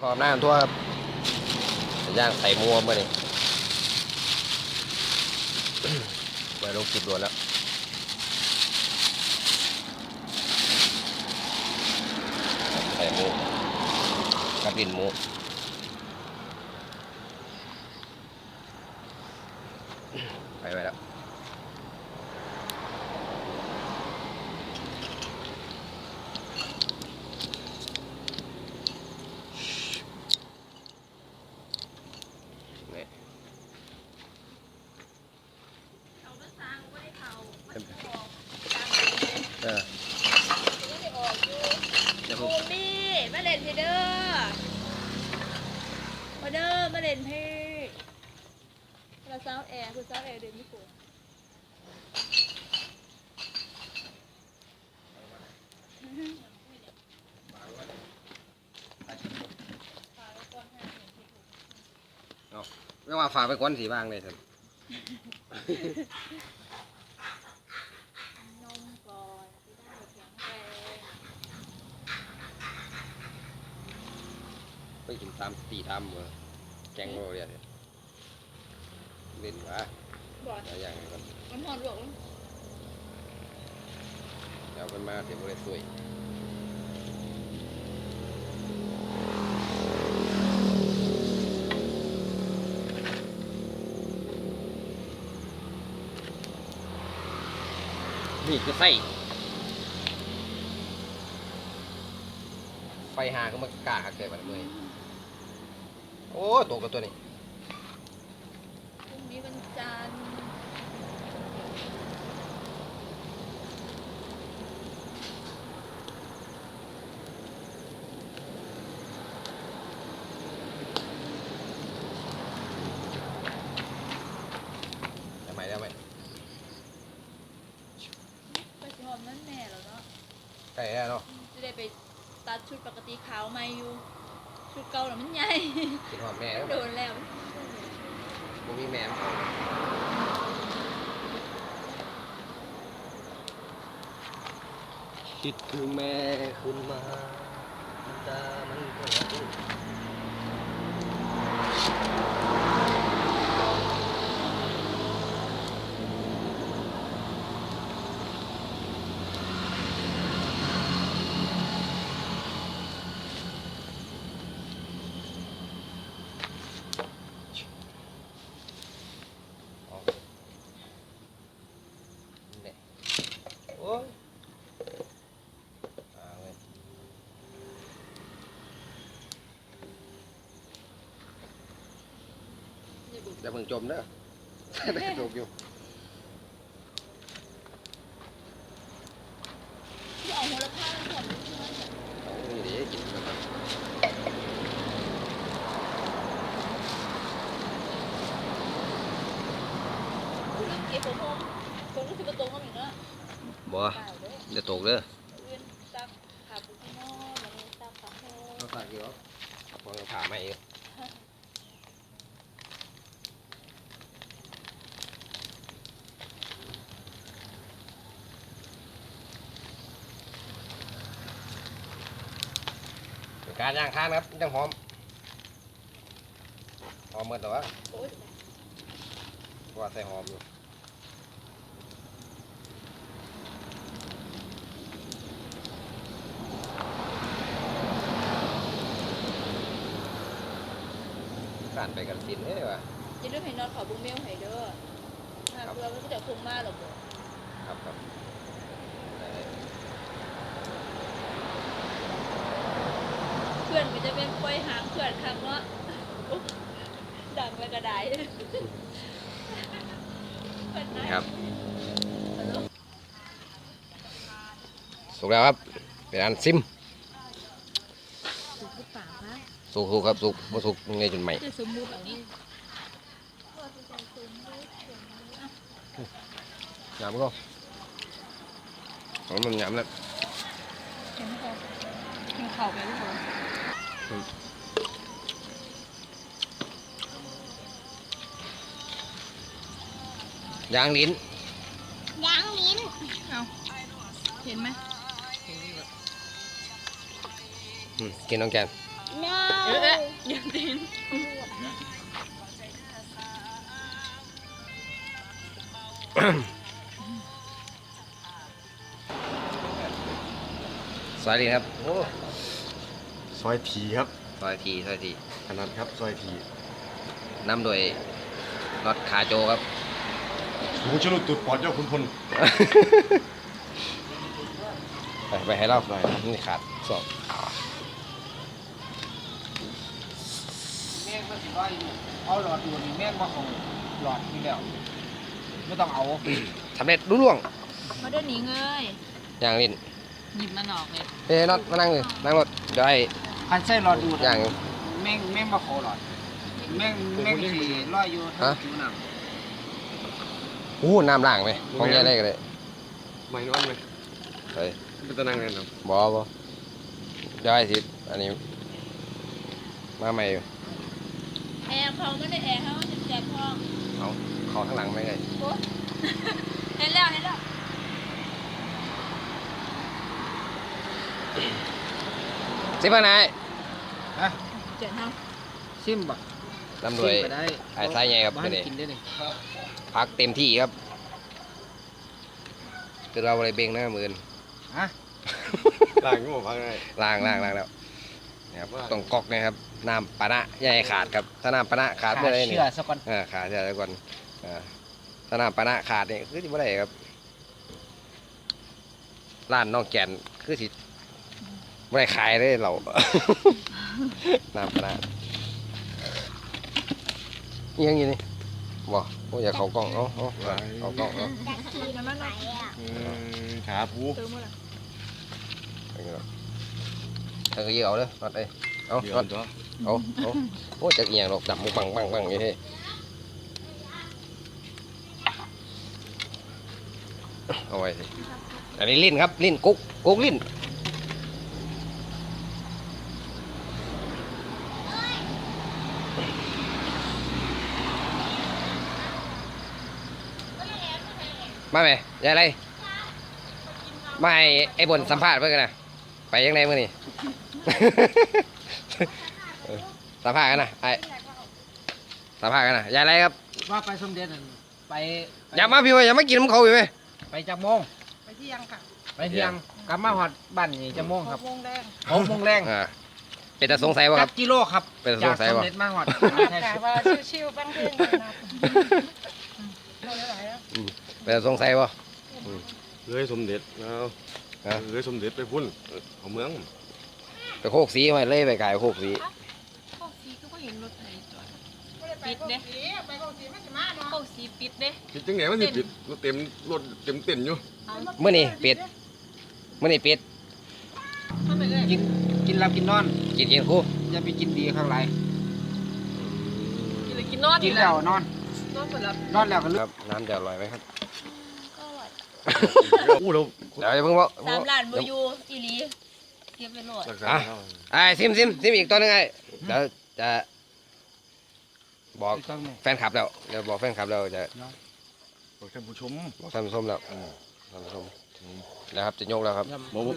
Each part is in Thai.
พร้อมหน้าทั่วครับย่างใส่มัวมาเนี่ยไปลงคลิปด่วนแล้วใส่หมูกับดินหมูไปไปแล้ว นี่ เอามาสร้างไว้เขา เออ ไม่ได้ออกอยู่ เดี๋ยวผ บู ม มี่มาเล่นเพเดอร์มาเด้อมาเล่ นเพเราซาวแอร์คือซาวแอร์เดินไม่ถูกไม่ว่าฝากไปก้อนสีบ้างเลยท่านนมก่อนที่ได้แข็งแรงไปกินตามตีทำเออ แกงโรเรียนเนี่ยเล่นวะบอดหลายอย่างเลยครับมันหอนหลวงเดี๋ยวมันมาเดี๋ยวมันเลยสวยนี่คือไฟไฟหาก็มากล้าหักใจมันเลยโอ้ตกกับตัวนี้พรุ่งนี้วันจันทร์ทำไมได้ไหมไปสิหอมนั่นแม่แล้วเนาะใกล้แล้วเนาะจะได้ไปตัดชุดปกติขาวใหม่อยู่ ชุดเก่าน่ะมันใหญ่กินหอมแม่โดนแล้วผมมีแม่คิดถึงแม่ขึ้นมาน้ำตามันก็ไหลออกนี่โอ้ยอ่าเว้ย อย่าเพิ่งจมเด้อได้ตกอยู่ที่เอาหัวละผ้าแล้วผมใช่ไหมเอานี่ดิกินกันก่อนคุณเก็บผมผมผมรู้สึกกระตรงกันอีกเนาะบ่ได้เลยจะตกเด้อเวียนตักขาปุกโน่แล้วก็ตักขาโฮเราฝากอยู่พอผ่าไม่เองเป็น การย่างทานครับยังหอมหอมเหมือนแต่ว่าโอ้ยว่าใส่หอมอยู่การไปกันสินเอ้ยว่ะอย่าลืมให้นอนขอบุ้งเมลให้เด้อหากเรือมันก็จะคงมาหรอกบ่ครับครับได้ เพื่อนก็จะเป็นปล่อยหางเพื่อนครั้งเนาะอุ๊ยดังไปกระไดเพื่อนนะครับสุกแล้วครับ เป็นอันซิมสุกหรือเปล่าคะสุกสุกครับสุกบ่สุกไงจนใหม่ จะสมมุติแบบนี้ยำก็ของมันยำแล้วเห็นเขาเห็นเขาไปหรือเปล่า ยางลิ้น ยางลิ้น เอาเห็นไหมอืมกินน้องแกนน้าเอ๊ะอย่าตีนสวัสดีครับโอ้ ซอยทีครับซอยทีซอยทีขนาดครับซอยทีนำโดยรถขาโจครับหมูชลุดตุดปอดเจ้าคุณพลไปไปให้เราหน่อยนี่ขาดสองแม่งมันสิว่าอยู่เอาหลอดดูดนี่แม่งมาของหลอดนี่แล้วไม่ต้องเอาสำเร็จรุ่ล่วงมาเดินหนีเงยอย่างลิ้นหยิบมันออกเลยเฮ้ยน็อตมานั่งเลยนั่งรถเดี๋ยวให้ คันใส่หลอดดูดอย่างแม่งแม่งมาขอหลอดแม่งแม่งสิลอยอยู่ทั้งผิวหนังอู้น้ำล่างไหมของแย่ได้กันเลยไม่นอนไหมเฮ้ยเป็นตะนั่งเลยครับบอบอเดี๋ยวให้สิอันนี้ มาใหม่อยู่แอร์เขาไม่ได้แอร์เขาแจกห้องเอาเขอข้างหลังไม่ได้เห็นแล้วเห็นแล้วสิบปะนาย ฮะเจ็ดห้องซิมบ่นำโดซิยมไปได้ไอ้ไส้ใหญ่ครับบ้าไม่นได้กินได้นี่พักเต็มที่ครับคือเราอะไรเบงหน้ามือนฮะล่างก็บอกพักได้ล่างล่างล่างแล้วนะครับต้องก๊อกนะครับน้ำปะนะอย่าให้ขาดครับ ถ้าน้ำปะนะขาดขาเมื่อไรเชื่นี่อสักก่อนอ่าขาดเดี๋ยวก่อนอ่าถ้าน้ำปะนะขาดนี่คือที่บ่ได้ครับร้านน้องแก่นคือสิบ่ได้ขายเลยเรา น้ำปะนะอิหยังอยู่นี่บ่โอ้ยอย่าเขากล้องเอาเอาเอาเขากล้องเอาน้ำมันหน่อยอืมขาผูตื้อมาละเอาอย่างนี้เนาะเออเอาเลยนัดเอ้ยเอาเดี๋ยวนัดตัวเอาเอาโอ้ยจักเอียงหรอกดับมุงปังปังปังอย่างนี้เฮ้ยเอาไว้สิอันนี้ลิ้นครับลิ้นกุ๊กกุ๊กลิ้น มาไหมยายอะไรมาให้ไอ้บนสัมภาษณ์เพื่อนกันนะไปยังไงมื่อนี่เออสัมภาษณ์กันนะไอ้สัมภาษณ์กันนะยายอะไรครับ ว่าไปสมเด็จนั่นไปอย่ามาพี่เว้ยอย่ามากินน้ำเขาอยู่ไหมไปจากโมงไปเที่ยงค่ะ ไปเที่ยงกลับมาฮอดบ้านนี่จะโมงหครับกโมงแดงหกโมงแรงอ่าเป็นแต่สงสัยว่าคจัรับกกิโลครับ เป็นสจางกสัยสมว่าเด็จมาฮอดกะว่าชิวๆบ้างเพื่อนกันนะ แล้วเป็นแต่สงสัยว่าเลยสมเด็จเอาฮะเลยสมเด็จไปพุ่นเอาเมือง ไปโคกสีไว้เลยไปขายโคกสีโคกสีก็เห็นรถไหนจอดไปกงสีไปกงสีมันจะมาเนาะโคกสีปิดเด้คิดจังไหนมันสิปิดรถเต็มรถเต็มเต็นอยู่เมื่อนี่เป็ดเมื่อนี่เป็ดมันไปเลยกินกินหลับกินนอน กินกินคู่อย่าไปกินดีข้างไรกินเลยกินนอนกินแล้วนอน นอนหมดแล้วนอนแล้วก็ลุคกรับน้ำจะอร่อยไหมครับก็อร่อยอู้เราเดี๋ยวอย่าเพิ่งบอกสามล้านบอยูอีหลีเก็บไปโหลดรักษาอะเขาไอ้ซิมซิมซิมอีกตัวหนึงไอ้เดี๋ยวจะบอกอีกต้องหนึ่งแฟนคลับแล้วเดี๋ยวบอกแฟนคลับแล้วจะบอกท่านผู้ชมบอกท่านผู้ชมแล้วท่านผู้ชมแล้วครับจะยกแล้วครับ ยำบอกว่า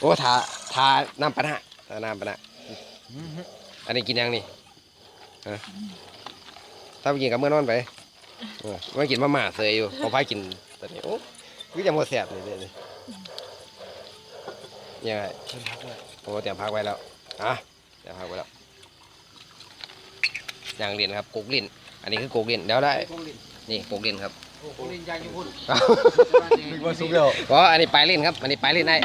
โอ้ทาทาน้ำปะนะทาน้ำปะนะอันนี้กินยังนี่ฮะ ถ้าไปกินกับเมื่อนอนไปเออไม่กินมาม่าเสยอยู่พอพายกินตอนนี้โอ้ยจะหมดแสบเลยเดี๋ยวนี้ยังไงโอ้เตรียมพักไว้แล้วอะเตรียมพักไว้แล้วยางเรียนครับกุกลิ้นอันนี้คือกุกลิ้นเดี๋ยวได้โคลินนี่กุกลิ้นครับโอ้โคลินยางญี่ปุ่นนึกว่าสุกแล้วเพราะอันนี้ปลายลิ้นครับ อันนี้ปลายลิ้นไอ้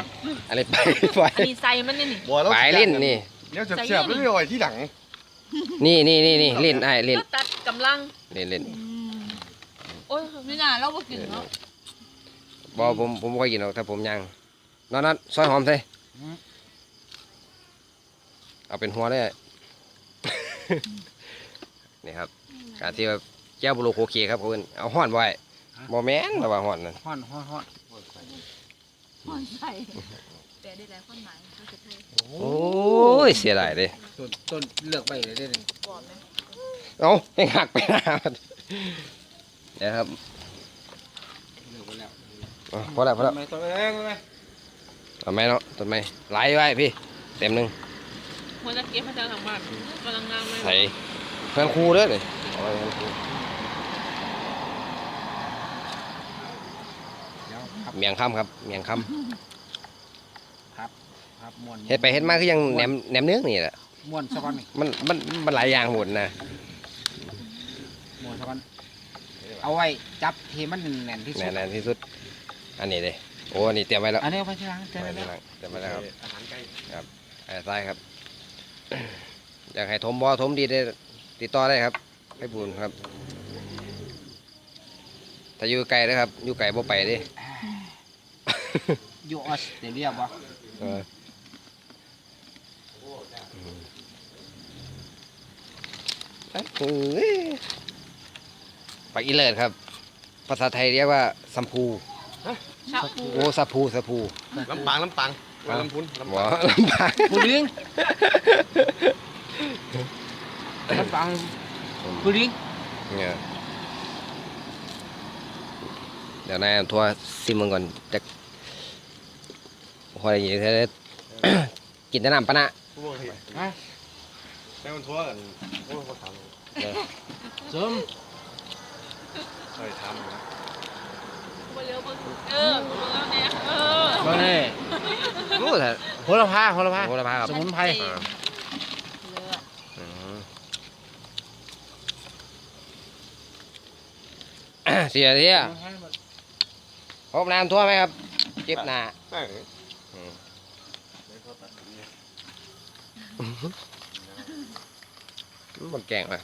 อันนี้ปลายปลายอันนี้ใส่มันนี่นี่บ่เราปลายลิ้นนี่เดี๋ยวเสียบๆแล้วไม่เอาไว้ที่หลัง นี่นี่นี่นี่ลิ้นไอ้ลิ้นก็ตัดกำลังลิ้นลิ้นโอ้ยนี่น่าเราบ่กินเนาะบอผมผมไม่ค่อยกินหรอกถ้าผมย่างนอนนัดซอยหอมใส่เอาเป็นหัวได้นี่ครับการที่ว่าแก้วบุโรโคเคครับเพื่อนเอาห่อนไว้บอแม่นแต่ว่าห่อนนั่นฮ้อนฮ้อนฮ้อน คนใส่แต่ได้หลายความหมายภาษาไทยโอ้ยเสียดายเลยต้นต้นเลือกไปเลยได้เลยบอกไหมเอาให้หักไปหน้ามันเดี๋ยวครับเลือกไปแล้วเอาพอแล้วพอแล้วทำไมต้นแรงไหมต้นไม้เนาะต้นไม้ไหลไว้พี่ เต็มหนึ่งควรจะเก็บพระเจ้าทางบ้านกำลังงามเลยใส่เพื่อนครูเด้อนี่เอาไว้เพื่อนครู เดี๋ยวครับเมียงคำครับ เมียงคครับม่วนำเฮ็ดไปเฮ็ดมาคือยังแหนมแหนมเนื้อนี่แหละม่วนสักวันนี่มันมันมันหลายอย่างหมดนะม่วนสักวันเอาไว้จับเทมันแน่นๆที่สุแน่ดนๆที่สุด อันนี้เลยโอ้อันนี้เตรียมไว้แล้วอันนี้เอาไปที่หลังเตรีเจยมอไว้แล้วที่หลังเตรียมไว้แล้วครับอาหารไก่ไอ้ทรายครับ อยากให้ถมบ่อถมดีได้ติดต่อได้ครับให้บุญครับ ถ้าอยู่ไกลนะครับอยู่ไกลบ่ไปเดิ อยู่ออสเตรเลียบ่เออเอ้ยปักอีเลิศครับ ภาษาไทยเรียกว่าสัมพูชักปูโอ้สัพพูสัพพูลำปางลำปางลำพูนลำหมอปางลำบากผู้ลิงมันฟังผู้ลิงเนี่ยเดี๋ยวนายเอาทัวร์ซิมมึงก่อนจะ พอได้ยินแค่กินแต่น้ำปะนะผู้บริหารฮะแม่คนทั่วกันโอ้เขาถามเสริมใช่ถามนะมาเร็วมึงเออมึงเอาเนี่ยเออบ่ได้โอ้แต่โหระพาโหระพา โหระพาครับสมุนไพรเลิศอืมเสียเสียพบน้ำท่วมไหมครับเจ็บหน้าใช่อื มันแกงไป